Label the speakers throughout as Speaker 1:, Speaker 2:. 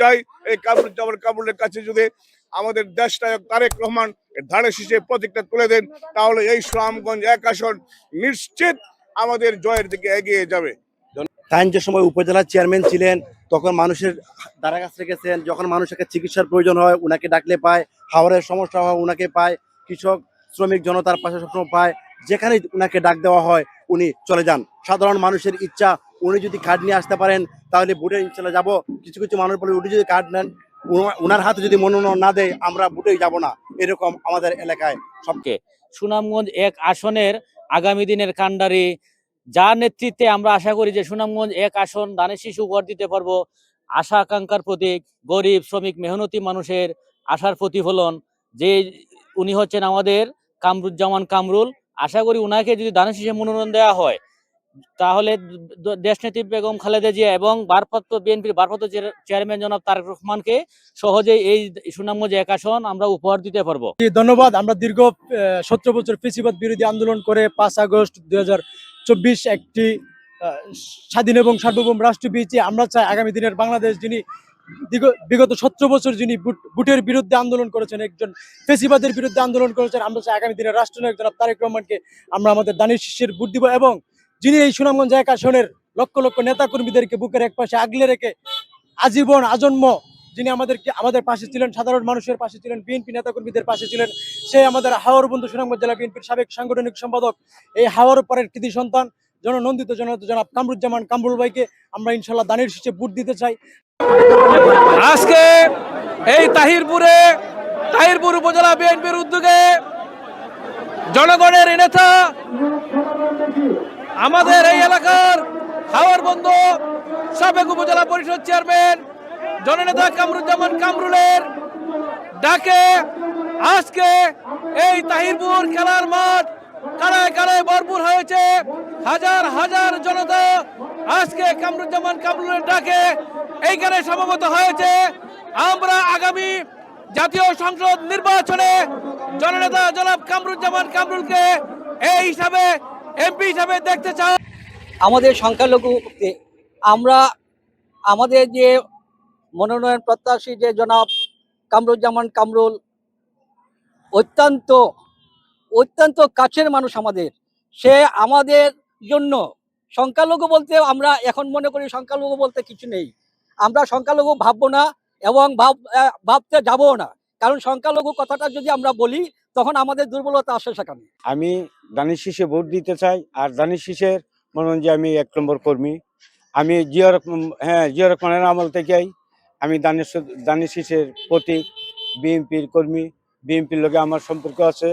Speaker 1: চাই এই কামরুজ্জামান কামরুলের কাছে যদি আমাদের দেশ নায়ক তারেক রহমান ধানের শীষে প্রতীকটা তুলে দেন, তাহলে এই সুনামগঞ্জ এক আসন নিশ্চিত আমাদের জয়ের দিকে এগিয়ে যাবে।
Speaker 2: তাই যে সময় উপজেলা চেয়ারম্যান ছিলেন, তখন মানুষের দ্বারা কাছে রেখেছেন যখন মানুষকে চিকিৎসার প্রয়োজন হয়, উনাকে ডাকলে পায় হাওড়ের সমস্যা হয়, উনাকে পায়, কৃষক, শ্রমিক জনতার পাশে সবসময় পায় যেখানে উনাকে ডাক দেওয়া হয়, উনি চলে যান। সাধারণ মানুষের ইচ্ছা উনি যদি কার্ড নিয়ে আসতে পারেন, তাহলে ভোটে চলে যাব। কিছু কিছু মানুষ বলে, উনি যদি কার্ড নেন উনার হাতে যদি মনোনয়ন না দেয়, আমরা ভোটেই যাব না। এরকম আমাদের এলাকায়
Speaker 3: সবকে সুনামগঞ্জ এক আসনের আগামী দিনের কাণ্ডারি। যার নেতৃত্বে আমরা আশা করি যে সুনামগঞ্জ এক আসন দানের শিশু উপহার দিতে পারব। আশা আকাঙ্ক্ষার প্রতীক, গরিব, শ্রমিক, মেহনতি মানুষের আশার প্রতিফলন। যে উনি হচ্ছেন আমাদের কামরুজ্জামান কামরুল। আশা করি উনাকে যদি দানের শিশু মনোনয়ন দেওয়া হয় তাহলে দেশনেত্রী বেগম খালেদা জিয়া এবং ভারপ্রাপ্ত বিএনপির ভারপ্রাপ্ত চেয়ারম্যান জনাব তারেক রহমানকে সহজেই এই সুনামগঞ্জ এক আসন আমরা উপহার দিতে পারব।
Speaker 4: ধন্যবাদ। আমরা দীর্ঘ সতেরো বছর ফেসিবাদ বিরোধী আন্দোলন করে পাঁচ আগস্ট দুই হাজার চব্বিশ একটি স্বাধীন এবং সার্বভৌম রাষ্ট্র পেয়েছি। আমরা চাই আগামী দিনের বাংলাদেশ যিনি বিগত সতেরো বছর যিনি বুট- বুটের বিরুদ্ধে আন্দোলন করেছেন, একজন ফেসিবাদের বিরুদ্ধে আন্দোলন করেছেন, আমরা চাই আগামী দিনের রাষ্ট্রনায়ক জনাব তারেক রহমানকে আমরা আমাদের দানির শিষ্যের ভোট দিব এবং যিনি এই সুনামগঞ্জ এক আসনের লক্ষ লক্ষ নেতা কর্মীদেরকে বুকের এক পাশে আগলে রেখে আজীবন আজন্ম যিনি আমাদেরকে, আমাদের পাশে ছিলেন, সাধারণ মানুষের পাশে ছিলেন বিএনপি নেতাকর্মীদের পাশে ছিলেন, সে আমাদের হাওয়ার বন্ধু সুনামগঞ্জ জেলা বিএনপির সাবেক সাংগঠনিক সম্পাদক, এই হাওয়ার পরের কৃতি সন্তান, জননন্দিত জনতা জনাব কামরুজ্জামান কামরুল ভাইকে আমরা ইনশাল্লাহ দানের শীষে ভোট দিতে চাই।
Speaker 5: আজকে এই তাহিরপুরে, তাহিরপুর উপজেলা বিএনপির উদ্যোগে জনগণের নেতা আমাদের এই এলাকার হাওয়ার বন্ধু। সাবেক উপজেলা পরিষদ চেয়ারম্যান, জননেতা কামরুজ্জামান কামরুলের ডাকে আজকে এই তাহিরপুর খেলার মাঠ কারায় কারায় ভরপুর হয়েছে। হাজার হাজার জনতা আজকে কামরুজ্জামান কামরুলের ডাকে এইখানে সমবেত হয়েছে। আমরা আগামী জাতীয় সংসদ নির্বাচনে জননেতা জনাব কামরুজ্জামান কামরুলকে এই হিসাবে এমপি হিসাবে দেখতে চাই।
Speaker 6: আমাদের সংখ্যালঘু আমরা আমাদের যে মনোনয়ন প্রত্যাশী যে জনাব কামরুজ্জামান কামরুল, অত্যন্ত অত্যন্ত কাছের মানুষ আমাদের। সে আমাদের জন্য সংখ্যালঘু বলতে আমরা এখন মনে করি সংখ্যালঘু বলতে কিছু নেই। আমরা সংখ্যালঘু ভাববো না এবং ভাব ভাবতে যাব না। কারণ সংখ্যালঘু কথাটা যদি আমরা বলি তখন আমাদের দুর্বলতা আসে সেখানে।
Speaker 7: আমি দানিশ শীষে ভোট দিতে চাই আর দানিশ শীষের মনে যে আমি এক নম্বর কর্মী আমি জিয়া রকম হ্যাঁ জিয়া রহমানের আমল থেকেই আমি দানিশ দানিশ শীষের প্রতীক বিএনপির কর্মী বিএনপির লোকে আমার সম্পর্ক আছে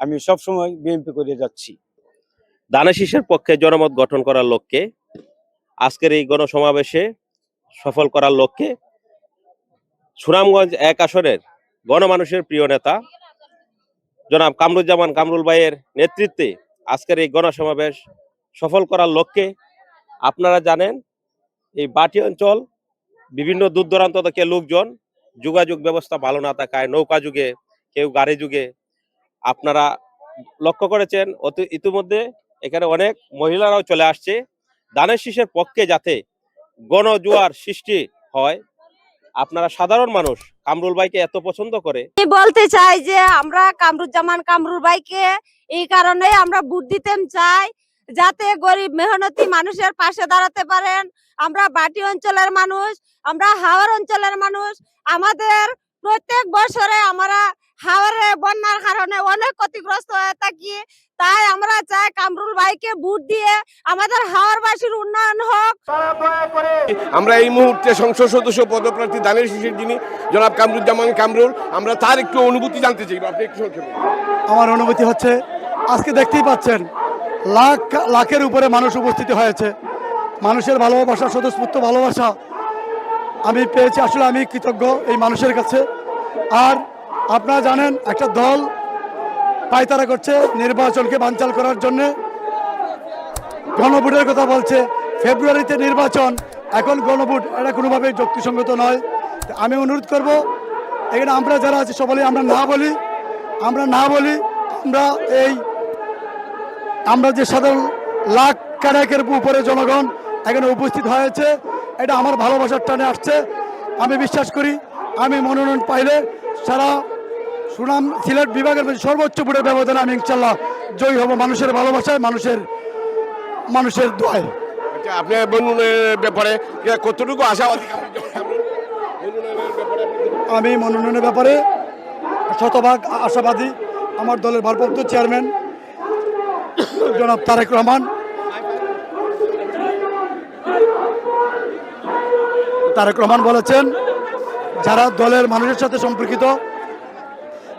Speaker 7: আমি সবসময় বিএনপি করে যাচ্ছি।
Speaker 8: দানাশিসের পক্ষে জনমত গঠন করার লক্ষ্যে আজকের এই গণসমাবেশে সফল করার লক্ষ্যে সুনামগঞ্জ এক আসনের গণমানুষের প্রিয় নেতা জনাব কামরুজ্জামান কামরুল ভাইয়ের নেতৃত্বে আজকের এই গণসমাবেশ সফল করার লক্ষ্যে আপনারা জানেন, এই বাটি অঞ্চল, বিভিন্ন দূর দূরান্ত থেকে লোকজন যোগাযোগ ব্যবস্থা ভালো না থাকায়, নৌকা যুগে, কেউ গাড়ি যুগে আপনারা লক্ষ্য করেছেন, অতি ইতিমধ্যে এখানে অনেক মহিলারাও চলে আসছে। দানের শীষের পক্ষে যাতে গণজোয়ার সৃষ্টি হয় আপনারা সাধারণ মানুষ, কামরুল ভাইকে এত পছন্দ করে।
Speaker 9: বলতে চাই যে আমরা কামরুজ্জামান কামরুল ভাইকে এই কারণে আমরা ভোট দিতে চাই, যাতে গরিব মেহনতি মানুষের পাশে দাঁড়াতে পারেন। আমরা বাটি অঞ্চলের মানুষ, আমরা হাওয়ার অঞ্চলের মানুষ। আমাদের প্রত্যেক বছরে আমরা হাওড়ে বন্যার কারণে অনেক ক্ষতিগ্রস্ত হয়ে থাকি। তাই আমরা চাই কামরুল ভাইকে ভোট দিয়ে আমাদের হাওড়বাসীর উন্নয়ন হোক।
Speaker 1: আমরা এই মুহূর্তে সংসদ সদস্য পদপ্রার্থী দানের শীষের যিনি জনাব কামরুজ্জামান কামরুল আমরা তার একটু অনুভূতি জানতে চাই আপনি একটু সংক্ষেপে
Speaker 4: আমার অনুভূতি হচ্ছে আজকে দেখতেই পাচ্ছেন লাখ লাখের উপরে মানুষ উপস্থিত হয়েছে। মানুষের ভালোবাসা স্বতঃস্ফূর্ত ভালোবাসা আমি পেয়েছি আসলে আমি কৃতজ্ঞ এই মানুষের কাছে। আর আপনারা জানেন, একটা দল পায়তারা করছে নির্বাচনকে বানচাল করার জন্যে। গণভোটের কথা বলছে, ফেব্রুয়ারিতে নির্বাচন, এখন গণভোট, এটা কোনোভাবেই যুক্তিসঙ্গত নয়। আমি অনুরোধ করব, এখানে আমরা যারা আছি সকলে আমরা না বলি, আমরা না বলি, আমরা এই, আমরা যে সাধারণ লাখ কানেকের উপরে জনগণ এখানে উপস্থিত হয়েছে, এটা আমার ভালোবাসার টানে আসছে। আমি বিশ্বাস করি, আমি মনোনয়ন পাইলে সারা সুনাম সিলেট বিভাগের সর্বোচ্চ ভোটের ব্যবধানে আমি ইনশাল্লাহ জয়ী হব মানুষের ভালোবাসায় মানুষের মানুষের দোয়ায়।
Speaker 1: আচ্ছা আপনার মনোনয়নের ব্যাপারে কতটুকু আপনি
Speaker 4: আমি মনোনয়নের ব্যাপারে শতভাগ আশাবাদী। আমার দলের ভারপ্রাপ্ত চেয়ারম্যান জনাব তারেক রহমান। তারেক রহমান বলেছেন যারা দলের মানুষের সাথে সম্পর্কিত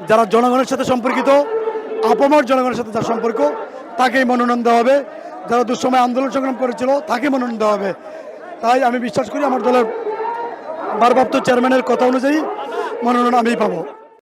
Speaker 4: যারা জনগণের সাথে সম্পর্কিত, আপমর জনগণের সাথে যার সম্পর্ক, তাকেই মনোনয়ন দেওয়া হবে। যারা দুঃসময় আন্দোলন সংগ্রাম করেছিল, তাকে মনোনয়ন দেওয়া হবে। তাই আমি বিশ্বাস করি আমার দলের ভারপ্রাপ্ত চেয়ারম্যানের কথা অনুযায়ী মনোনয়ন আমি পাবো।